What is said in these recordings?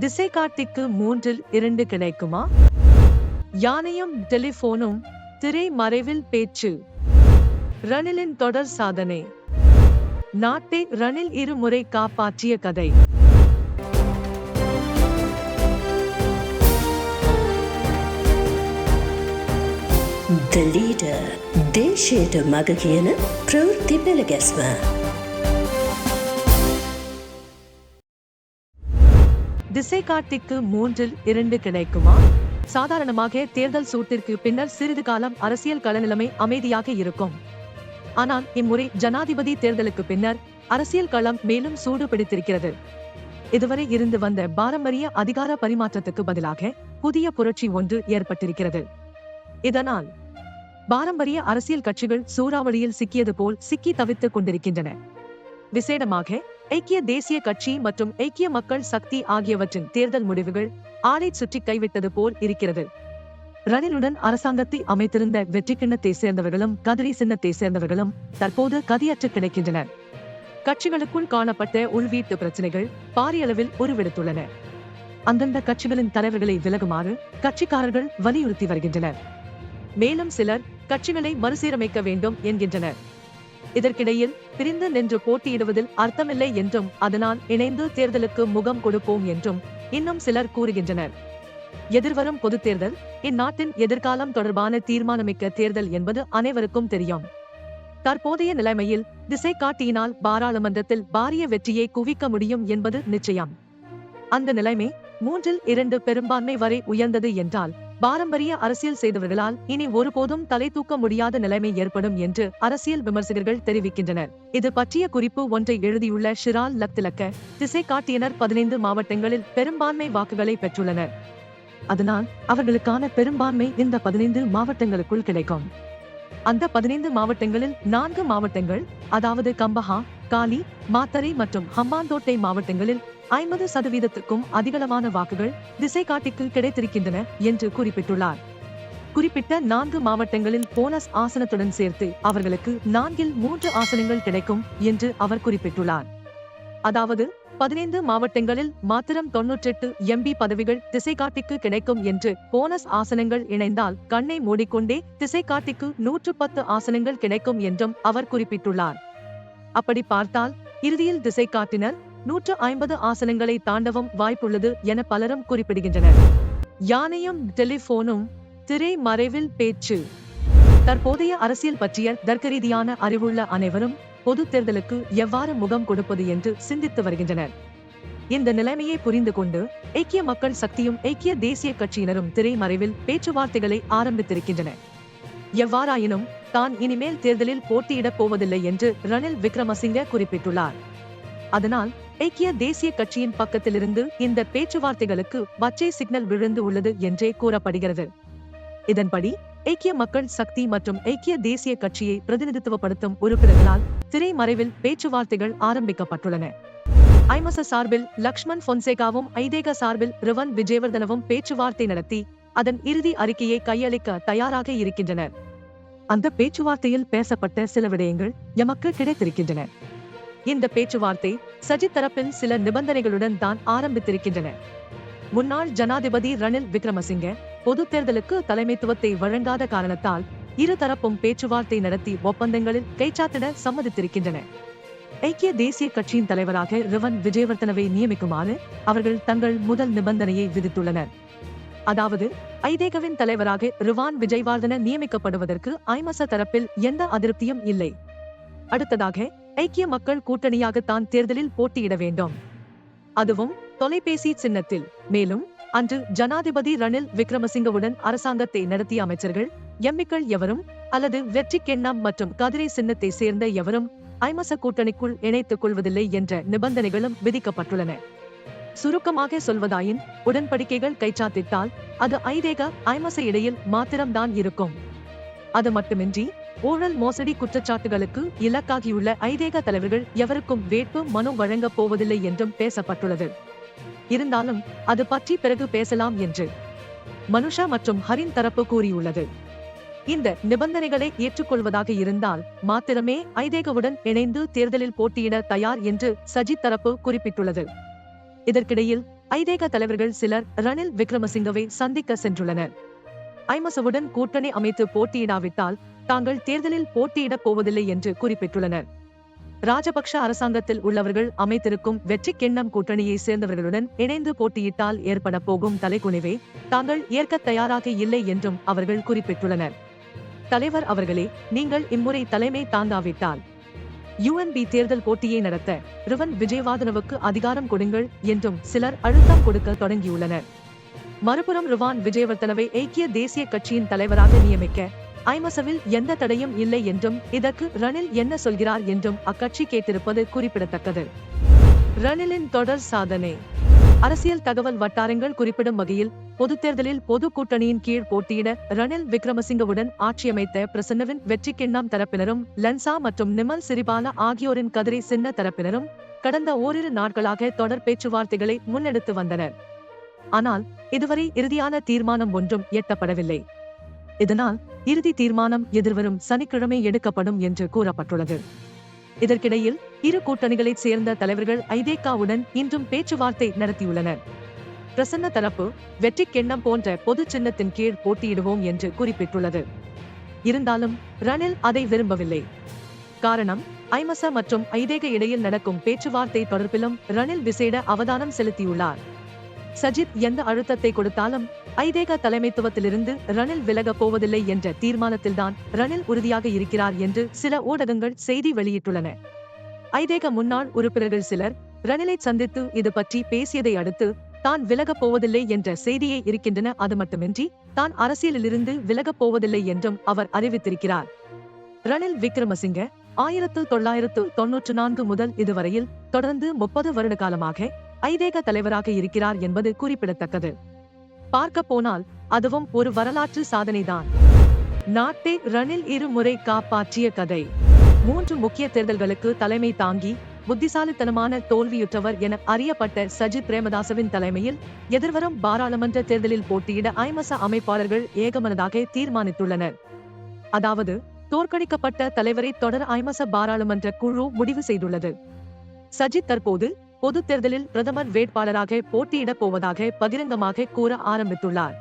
திசை கார்த்திக்கு மூன்றில் இரண்டு கிடைக்குமா? யானையும் டெலிபோனும் திரை மறைவில் பேச்சு. ரணிலின் தொடர் சாதனை. நாட்டை ரணில் இருமுறை காப்பாற்றிய கதை. The leader, they share the magagana, prove the belagasma. திசை காட்டிக்கு மூன்றில் இரண்டு கிடைக்குமா? சாதாரணமாக தேர்தல் சூட்டிற்கு பின்னர் சிறிது காலம் அரசியல் களநிலைமை அமைதியாக இருக்கும். ஆனால் இம்முறை ஜனாதிபதி தேர்தலுக்கு பின்னர் அரசியல் களம் மேலும் சூடு பிடித்திருக்கிறது இதுவரை இருந்து வந்த பாரம்பரிய அதிகார பரிமாற்றத்துக்கு பதிலாக புதிய புரட்சி ஒன்று ஏற்பட்டிருக்கிறது. இதனால் பாரம்பரிய அரசியல் கட்சிகள் சூறாவளியில் சிக்கியது போல் சிக்கி தவித்துக் கொண்டிருக்கின்றன. விசேடமாக ஐக்கிய தேசிய கட்சி மற்றும் ஐக்கிய மக்கள் சக்தி ஆகியவற்றின் தேர்தல் முடிவுகள் ஆளை சுற்றி கைவிட்டது போல் இருக்கிறது. ரணிலுடன் அரசாங்கத்தை அமைத்திருந்த வெற்றி கிண்ணத்தை சேர்ந்தவர்களும் கதிரி சின்னத்தை சேர்ந்தவர்களும் தற்போது கதியற்று கிடைக்கின்றனர். கட்சிகளுக்குள் காணப்பட்ட உள்வீட்டு பிரச்சனைகள் பாரியளவில் உருவெடுத்துள்ளன. அந்தந்த கட்சிகளின் தலைவர்களை விலகுமாறு கட்சிக்காரர்கள் வலியுறுத்தி வருகின்றனர். மேலும் சிலர் கட்சிகளை மறுசீரமைக்க வேண்டும் என்கின்றனர். இதற்கிடையில் பிரிந்து நின்று போட்டியிடுவதில் அர்த்தமில்லை என்றும் அதனால் இணைந்து தேர்தலுக்கு முகம் கொடுப்போம் என்றும் இன்னும் சிலர் கூறுகின்றனர். எதிர்வரும் பொதுத் தேர்தல் இந்நாட்டின் எதிர்காலம் தொடர்பான தீர்மானமிக்க தேர்தல் என்பது அனைவருக்கும் தெரியும். தற்போதைய நிலைமையில் திசை காட்டியினால் பாராளுமன்றத்தில் பாரிய வெற்றியை குவிக்க முடியும் என்பது நிச்சயம். அந்த நிலைமை மூன்றில் இரண்டு பெரும்பான்மை வரை உயர்ந்தது என்றால் பாரம்பரிய அரசியல் செய்தவர்களால் இனி ஒருபோதும் தலை தூக்க முடியாத நிலைமை ஏற்படும் என்று அரசியல் விமர்சகர்கள் தெரிவிக்கின்றனர். இது பற்றிய குறிப்பு ஒன்றை எழுதியுள்ள ஷிரால் லக்திலக்க திசை காட்டியனர் பதினைந்து மாவட்டங்களில் பெரும்பான்மை வாக்குகளை பெற்றுள்ளனர். அதனால் அவர்களுக்கான பெரும்பான்மை இந்த பதினைந்து மாவட்டங்களுக்குள் கிடைக்கும். அந்த பதினைந்து மாவட்டங்களில் நான்கு மாவட்டங்கள் அதாவது கம்பஹா காலி மாத்தரை மற்றும் ஹம்பாந்தோட்டை மாவட்டங்களில் ஐம்பது சதவீதத்துக்கும் அதிகளவான வாக்குகள் திசை காட்டிக்கு கிடைத்திருக்கின்றன என்று குறிப்பிட்டுள்ளார். குறிப்பிட்ட நான்கு மாவட்டங்களில் போனஸ் ஆசனத்துடன் சேர்த்து அவர்களுக்கு நான்கில் மூன்று ஆசனங்கள் கிடைக்கும் என்று அவர் குறிப்பிட்டுள்ளார். அதாவது பதினைந்து மாவட்டங்களில் மாத்திரம் தொன்னூற்றெட்டு எம்பி பதவிகள் திசைகாட்டிக்கு கிடைக்கும் என்று போனஸ் ஆசனங்கள் இணைந்தால் கண்ணை மூடிக்கொண்டே திசைகாட்டிக்கு நூற்று பத்து ஆசனங்கள் கிடைக்கும் என்றும் அவர் குறிப்பிட்டுள்ளார். அப்படி பார்த்தால் இறுதியில் திசை காட்டினர் நூற்று ஐம்பது ஆசனங்களை தாண்டவும் வாய்ப்புள்ளது என பலரும் குறிப்பிடுகின்றனர். யானையும் டெலிபோனும் திரை மறைவில் பேச்சு. தற்போதைய அரசியல் பற்றிய தர்க்கரீதியான அறிவுள்ள அனைவரும் பொது தேர்தலுக்கு எவ்வாறு முகம் கொடுப்பது என்று சிந்தித்து வருகின்றனர். இந்த நிலைமையை புரிந்து கொண்டு ஐக்கிய மக்கள் சக்தியும் ஐக்கிய தேசிய கட்சியினரும் திரைமறைவில் பேச்சுவார்த்தைகளை ஆரம்பித்திருக்கின்றன எவ்வாறாயினும் தான் இனிமேல் தேர்தலில் போட்டியிடப் போவதில்லை என்று ரணில் விக்ரமசிங்க குறிப்பிட்டுள்ளார். அதனால் ஐக்கிய தேசிய கட்சியின் பக்கத்திலிருந்து இந்த பேச்சுவார்த்தைகளுக்கு பச்சை சிக்னல் விழுந்து உள்ளது என்றே கூறப்படுகிறது. இதன்படி ஐக்கிய மக்கள் சக்தி மற்றும் ஐக்கிய தேசிய கட்சியை பிரதிநிதித்துவப்படுத்தும் உறுப்பினர்களால் திரைமறைவில் பேச்சுவார்த்தைகள் ஆரம்பிக்கப்பட்டுள்ளன. ஐமச சார்பில் லக்ஷ்மண் பொன்சேகாவும் ஐதேக சார்பில் ரிவன் விஜயவர்தனவும் பேச்சுவார்த்தை நடத்தி அதன் இறுதி அறிக்கையை கையளிக்க தயாராக இருக்கின்றனர். அந்த பேச்சுவார்த்தையில் பேசப்பட்ட சில விடயங்கள் எமக்கு கிடைத்திருக்கின்றன. இந்த பேச்சுவார்த்தை சஜித் தரப்பில் சில நிபந்தனைகளுடன் தான் ஆரம்பித்திருக்கின்றன. முன்னாள் ஜனாதிபதி ரணில் விக்ரமசிங்க பொது தேர்தலுக்கு தலைமைத்துவத்தை வழங்காத காரணத்தால் இரு தரப்பும் பேச்சுவார்த்தை நடத்தி ஒப்பந்தங்களில் கைச்சாத்திட சம்மதித்திருக்கின்றன. ஐக்கிய தேசிய கட்சியின் தலைவராக ரிவன் விஜயவர்த்தனவை நியமிக்குமாறு அவர்கள் தங்கள் முதல் நிபந்தனையை விதித்துள்ளனர். அதாவது ஐதேகவின் தலைவராக ரிவான் விஜய்வார்தன நியமிக்கப்படுவதற்கு ஐமச தரப்பில் எந்த அதிருப்தியும் இல்லை. அடுத்ததாக ஐக்கிய மக்கள் கூட்டணியாக தான் தேர்தலில் போட்டியிட வேண்டும். அதுவும் தொலைபேசி சின்னத்தில். மேலும் அன்று ஜனாதிபதி ரணில் விக்ரமசிங்கவுடன் அரசாங்கத்தை நடத்திய அமைச்சர்கள் எம்மிக்கள் எவரும் அல்லது வெற்றி கெண்ணம் மற்றும் கதிரை சின்னத்தை சேர்ந்த எவரும் ஐமச கூட்டணிக்குள் இணைத்துக் கொள்வதில்லை என்ற நிபந்தனைகளும் விதிக்கப்பட்டுள்ளன. சுருக்கமாக சொல்வதாயின் உடன்படிக்கைகள் கைச்சாத்திட்டால் அது ஐதேக ஐமச இடையில் மாத்திரம்தான் இருக்கும். அது மட்டுமின்றி ஊழல் மோசடி குற்றச்சாட்டுகளுக்கு இலக்காகியுள்ள ஐதேக தலைவர்கள் எவருக்கும் வேட்பு மனு வழங்கப் போவதில்லை என்றும் பேசப்பட்டுள்ளது. இருந்தாலும் அது பற்றி பிறகு பேசலாம் என்று மனுஷா மற்றும் ஹரின் தரப்பு கூறியுள்ளது. இந்த நிபந்தனைகளை ஏற்றுக்கொள்வதாக இருந்தால் மாத்திரமே ஐதேகவுடன் இணைந்து தேர்தலில் போட்டியிட தயார் என்று சஜித் தரப்பு குறிப்பிட்டுள்ளது. இதற்கிடையில் ஐதேக தலைவர்கள் சிலர் ரணில் விக்ரமசிங்கவை சந்திக்க சென்றுள்ளனர். ஐமசவுடன் கூட்டணி அமைத்து போட்டியிடாவிட்டால் தாங்கள் தேர்தலில் போட்டியிடப் போவதில்லை என்று குறிப்பிட்டுள்ளனர். ராஜபக்ஷ அரசாங்கத்தில் உள்ளவர்கள் அமைத்திருக்கும் வெற்றி கிண்ணம் கூட்டணியை சேர்ந்தவர்களுடன் இணைந்து போட்டியிட்டால் ஏற்பட போகும் தலைக்குனிவை தாங்கள் ஏற்க தயாராக இல்லை என்றும் அவர்கள் குறிப்பிட்டுள்ளனர். தலைவர் அவர்களே நீங்கள் இம்முறை தலைமை தாங்காவிட்டால் யுஎன்பி தேர்தல் போட்டியை நடத்த ரிவன் விஜயவாதனவுக்கு அதிகாரம் கொடுங்கள் என்றும் சிலர் அழுத்தம் கொடுக்க தொடங்கியுள்ளனர். மறுபுறம் ரிவான் விஜயவர்தனவை ஐக்கிய தேசிய கட்சியின் தலைவராக நியமிக்க ஐமசவில் எந்த தடையும் இல்லை என்றும் இதற்கு ரணில் என்ன சொல்கிறார் என்றும் அக்கட்சி கேட்டிருப்பது குறிப்பிடத்தக்கது. ரணிலின் தொடர் சாதனை. அரசியல் தகவல் வட்டாரங்கள் குறிப்பிடும் வகையில் பொதுத் தேர்தலில் பொது கூட்டணியின் கீழ் போட்டியிட ரணில் விக்ரமசிங்கவுடன் ஆட்சியமைத்த பிரசன்னவின் வெற்றி கிண்ணம் தரப்பினரும் லன்சா மற்றும் நிமல் சிறிபால ஆகியோரின் கதிரை சின்ன தரப்பினரும் கடந்த ஓரிரு நாட்களாக தொடர் பேச்சுவார்த்தைகளை முன்னெடுத்து வந்தனர். ஆனால் இதுவரை இறுதியான தீர்மானம் ஒன்றும் எட்டப்படவில்லை. இதனால் இறுதி தீர்மானம் எதிர்வரும் சனிக்கிழமை எடுக்கப்படும் என்று கூறப்பட்டுள்ளது. இதற்கிடையில் இரு கூட்டணிகளைச் சேர்ந்த தலைவர்கள் ஐதேகாவுடன் இன்றும் பேச்சுவார்த்தை நடத்தியுள்ளனர். பிரசன்ன தரப்பு வெற்றி கிண்ணம் போன்ற பொது சின்னத்தின் கீழ் போட்டியிடுவோம் என்று குறிப்பிட்டுள்ளது. இருந்தாலும் ரணில் அதை விரும்பவில்லை. காரணம் ஐமச மற்றும் ஐதேக இடையில் நடக்கும் பேச்சுவார்த்தை தொடர்பிலும் ரணில் விசேட அவதானம் செலுத்தியுள்ளார். சஜித் எந்த அழுத்தத்தை கொடுத்தாலும் ஐதேக தலைமைத்துவத்திலிருந்து ரணில் விலகப் போவதில்லை என்ற தீர்மானத்தில்தான் ரணில் உறுதியாக இருக்கிறார் என்று சில ஊடகங்கள் செய்தி வெளியிட்டுள்ளன. ஐதேக முன்னாள் உறுப்பினர்கள் சிலர் ரணிலை சந்தித்து இது பற்றி பேசியதை அடுத்து தான் விலகப் போவதில்லை என்ற செய்தியே இருக்கின்றன. அது மட்டுமின்றி தான் அரசியலிலிருந்து விலகப் போவதில்லை என்றும் அவர் அறிவித்திருக்கிறார். ரணில் விக்ரமசிங்க ஆயிரத்து தொள்ளாயிரத்து தொன்னூற்று நான்கு முதல் இதுவரையில் தொடர்ந்து முப்பது வருட காலமாக ஐதேக தலைவராக இருக்கிறார் என்பது குறிப்பிடத்தக்கது. பார்க்க போனால் அதுவும் ஒரு வரலாற்று சாதனைதான். நாட்டை ரணில் இருமுறை காப்பாற்றிய கதை. மூன்று முக்கிய தேர்தல்களுக்கு தலைமை தாங்கி புத்திசாலித்தனமான தோல்வியுற்றவர் என அறியப்பட்ட சஜித் பிரேமதாசவின் தலைமையில் எதிர்வரும் பாராளுமன்ற தேர்தலில் போட்டியிட ஐமச அமைப்பாளர்கள் ஏகமனதாக தீர்மானித்துள்ளனர். அதாவது தோற்கடிக்கப்பட்ட தலைவரை தொடர் ஐமச பாராளுமன்ற குழு முடிவு செய்துள்ளது. சஜித் தற்போது பொது தேர்தலில் பிரதமர் வேட்பாளராக போட்டியிடப் போவதாக பகிரங்கமாக கூற ஆரம்பித்துள்ளார்.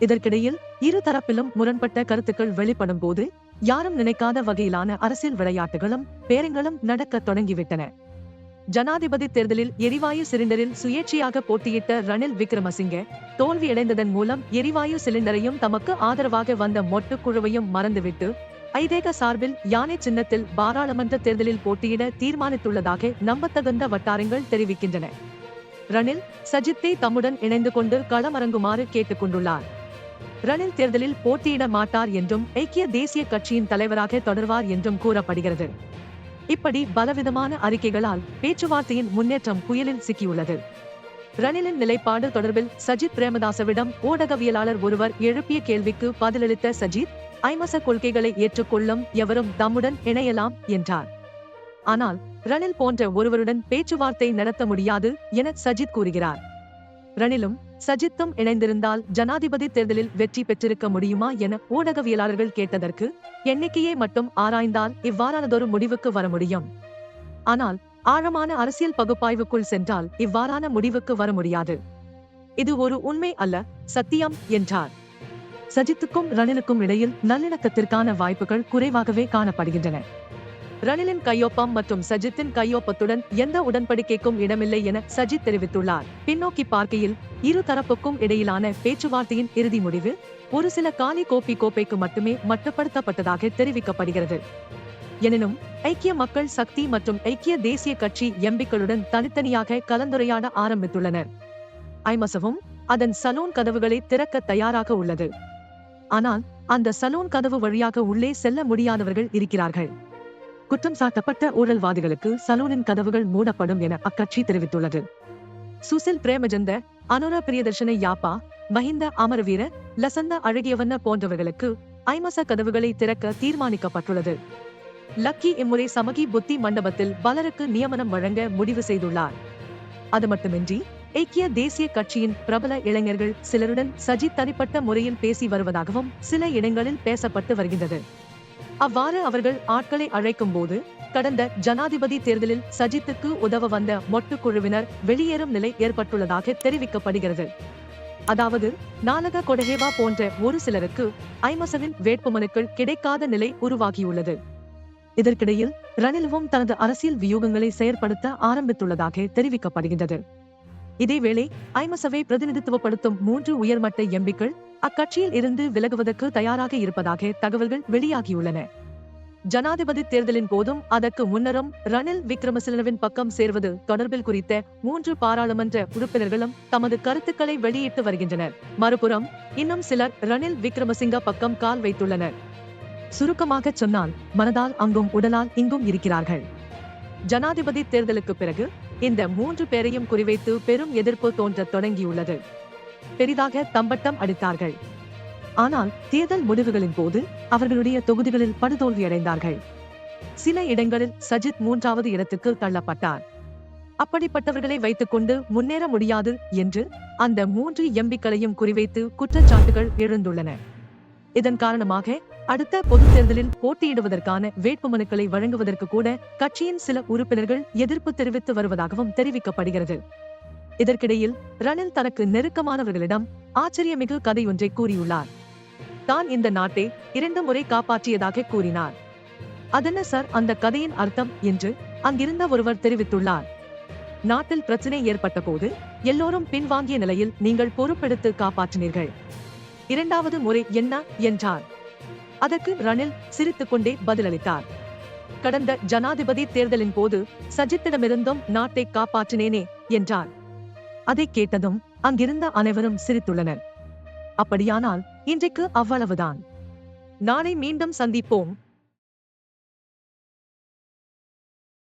இதற்கிடையில் இரு தரப்பிலும் முரண்பட்ட கருத்துக்கள் வெளிப்படும் போது யாரும் நினைக்காத வகையிலான அரசியல் விளையாட்டுகளும் பேரங்களும் நடக்க தொடங்கிவிட்டன. ஜனாதிபதி தேர்தலில் எரிவாயு சிலிண்டரில் சுயேட்சையாக போட்டியிட்ட ரணில் விக்ரமசிங்கே தோல்வியடைந்ததன் மூலம் எரிவாயு சிலிண்டரையும் தமக்கு ஆதரவாக வந்த மொட்டு குழுவையும் மறந்துவிட்டு ஐதேக சார்பில் யானை சின்னத்தில் பாராளுமன்ற தேர்தலில் போட்டியிட தீர்மானித்துள்ளதாக நம்பத்தகுந்த வட்டாரங்கள் தெரிவிக்கின்றன. ரணில் சஜித்தை தம்முடன் இணைந்து கொண்டு களமரங்குமாறு கேட்டுக் கொண்டுள்ளார் ரணில் தேர்தலில் போட்டியிட மாட்டார் என்றும் ஐக்கிய தேசிய கட்சியின் தலைவராக தொடர்வார் என்றும் கூறப்படுகிறது. இப்படி பலவிதமான அறிக்கைகளால் பேச்சுவார்த்தையின் முன்னேற்றம் புயலில் சிக்கியுள்ளது. ரணிலின் நிலைப்பாடு தொடர்பில் சஜித் பிரேமதாசவிடம் ஊடகவியலாளர் ஒருவர் எழுப்பிய கேள்விக்கு பதிலளித்த சஜித் ஐமச கொள்கைகளை ஏற்றுக்கொள்ளும் எவரும் தம்முடன் இணையலாம் என்றார். ஆனால் ரணில் போன்ற ஒருவருடன் பேச்சுவார்த்தை நடத்த முடியாது என சஜித் கூறுகிறார். ரணிலும் சஜித்தும் இணைந்திருந்தால் ஜனாதிபதி தேர்தலில் வெற்றி பெற்றிருக்க முடியுமா என ஊடகவியலாளர்கள் கேட்டதற்கு எண்ணிக்கையை மட்டும் ஆராய்ந்தால் இவ்வாறானதொரு முடிவுக்கு வர முடியும். ஆனால் ஆழமான அரசியல் பகுப்பாய்வுக்குள் சென்றால் இவ்வாறான முடிவுக்கு வர முடியாது. இது ஒரு உண்மை அல்ல சத்தியம் என்றார். சஜித்துக்கும் ரணிலுக்கும் இடையில் நல்லிணக்கத்திற்கான வாய்ப்புகள் குறைவாகவே காணப்படுகின்றன. ரணிலின் கையொப்பம் மற்றும் சஜித்தின் கையொப்பத்துடன் எந்த உடன்படிக்கைக்கும் இடமில்லை என சஜித் தெரிவித்துள்ளார். பின்னோக்கி பார்க்கையில் இரு தரப்புக்கும் இடையிலான பேச்சுவார்த்தையின் இறுதி முடிவு ஒரு சில காலி கோப்பி கோப்பைக்கு மட்டுமே மட்டுப்படுத்தப்பட்டதாக தெரிவிக்கப்படுகிறது. எனினும் ஐக்கிய மக்கள் சக்தி மற்றும் ஐக்கிய தேசிய கட்சி எம்பிக்களுடன் தனித்தனியாக கலந்துரையாட ஆரம்பித்துள்ளனர். ஐமசவும் அதன் சலூன் கதவுகளை திறக்க தயாராக உள்ளது. ஆனால் அந்த சலூன் கதவு வழியாக உள்ளே செல்ல முடியாதவர்கள் இருக்கிறார்கள். குற்றம் சாட்டப்பட்ட ஊழல்வாதிகளுக்கு சலூனின் கதவுகள் மூடப்படும் என அக்கட்சி தெரிவித்துள்ளது. சுசில் பிரேமஜந்த அனுரா பிரியதர்ஷன யாப்பா மஹிந்த அமரவீர லசந்த அழகியவண்ண போன்றவர்களுக்கு ஐமச கதவுகளை திறக்க தீர்மானிக்கப்பட்டுள்ளது. லக்கி இம்முறை சமகி புத்தி மண்டபத்தில் பலருக்கு நியமனம் வழங்க முடிவு செய்துள்ளார். அது மட்டுமின்றி ஐக்கிய தேசிய கட்சியின் பிரபல இளைஞர்கள் சிலருடன் சஜித் தனிப்பட்ட முறையில் பேசி வருவதாகவும் சில இடங்களில் பேசப்பட்டு வருகின்றது. அவ்வாறு அவர்கள் ஆட்களை அழைக்கும் போது கடந்த ஜனாதிபதி தேர்தலில் சஜித்துக்கு உதவ வந்த மொட்டு குழுவினர் வெளியேறும் நிலை ஏற்பட்டுள்ளதாக தெரிவிக்கப்படுகிறது. அதாவது நாலக கொடகேவா போன்ற ஒரு சிலருக்கு ஐமசனின் வேட்புமனுக்கள் கிடைக்காத நிலை உருவாகியுள்ளது. இதற்கிடையில் ரணிலுவும் தனது அரசியல் வியூகங்களை செயற்படுத்த ஆரம்பித்துள்ளதாக தெரிவிக்கப்படுகின்றது. இதேவேளை ஐமசவை பிரதிநிதித்துவப்படுத்தும் மூன்று உயர்மட்ட எம்பிக்கள் அக்கட்சியில் இருந்து விலகுவதற்கு தயாராக இருப்பதாக தகவல்கள் வெளியாகியுள்ளன. ஜனாதிபதி தேர்தலின் போதும் அதற்கு முன்னரும் ரணில் விக்ரமசிலவின் பக்கம் சேர்வது தொடர்பில் குறித்த மூன்று பாராளுமன்ற உறுப்பினர்களும் தமது கருத்துக்களை வெளியிட்டு வருகின்றனர். மறுபுறம் இன்னும் சிலர் ரணில் விக்ரமசிங்க பக்கம் கால் வைத்துள்ளனர். சுருக்கமாக சொன்னால் மனதால் அங்கும் உடலால் இங்கும் இருக்கிறார்கள். ஜனாதிபதி தேர்தலுக்கு பிறகு இந்த மூன்று பேரையும் குறிவைத்து பெரும் எதிர்ப்பு தோன்றத் தொடங்கியுள்ளது. பெரிதாக தம்பட்டம் அடித்தார்கள். ஆனால் தேர்தல் முடிவுகளின் போது அவர்களுடைய தொகுதிகளில் படுதோல்வியடைந்தார்கள் சில இடங்களில் சஜித் மூன்றாவது இடத்துக்கு தள்ளப்பட்டார். அப்படிப்பட்டவர்களை வைத்துக்கொண்டு முன்னேற முடியாது என்று அந்த மூன்று எம்பிக்களையும் குறிவைத்து குற்றச்சாட்டுகள் எழுந்துள்ளன. இதன் காரணமாக அடுத்த பொது தேர்தலில் போட்டியிடுவதற்கான வேட்புமனுக்களை வழங்குவதற்கு கூட கட்சியின் சில உறுப்பினர்கள் எதிர்ப்பு தெரிவித்து வருவதாகவும் தெரிவிக்கப்படுகிறது. இதற்கிடையில் ரணில் தனக்கு நெருக்கமானவர்களிடம் ஆச்சரியமிகு கதை ஒன்றை கூறியுள்ளார். தான் இந்த நாட்டை இரண்டு முறை காப்பாற்றியதாக கூறினார். அதென்ன சார் அந்த கதையின் அர்த்தம் என்று அங்கிருந்த ஒருவர் தெரிவித்துள்ளார். நாட்டில் பிரச்சனை ஏற்பட்ட போது எல்லோரும் பின்வாங்கிய நிலையில் நீங்கள் பொறுப்பெடுத்து காப்பாற்றினீர்கள். இரண்டாவது முறை என்ன? என்றார். அதற்கு ரணில் சிரித்துக்கொண்டே பதிலளித்தார். கடந்த ஜனாதிபதி தேர்தலின் போது சஜித்திடமிருந்தும் நாட்டை காப்பாற்றினேனே என்றார். அதை கேட்டதும் அங்கிருந்த அனைவரும் சிரித்துள்ளனர். அப்படியானால் இன்றைக்கு அவ்வளவுதான். நாளை மீண்டும் சந்திப்போம்.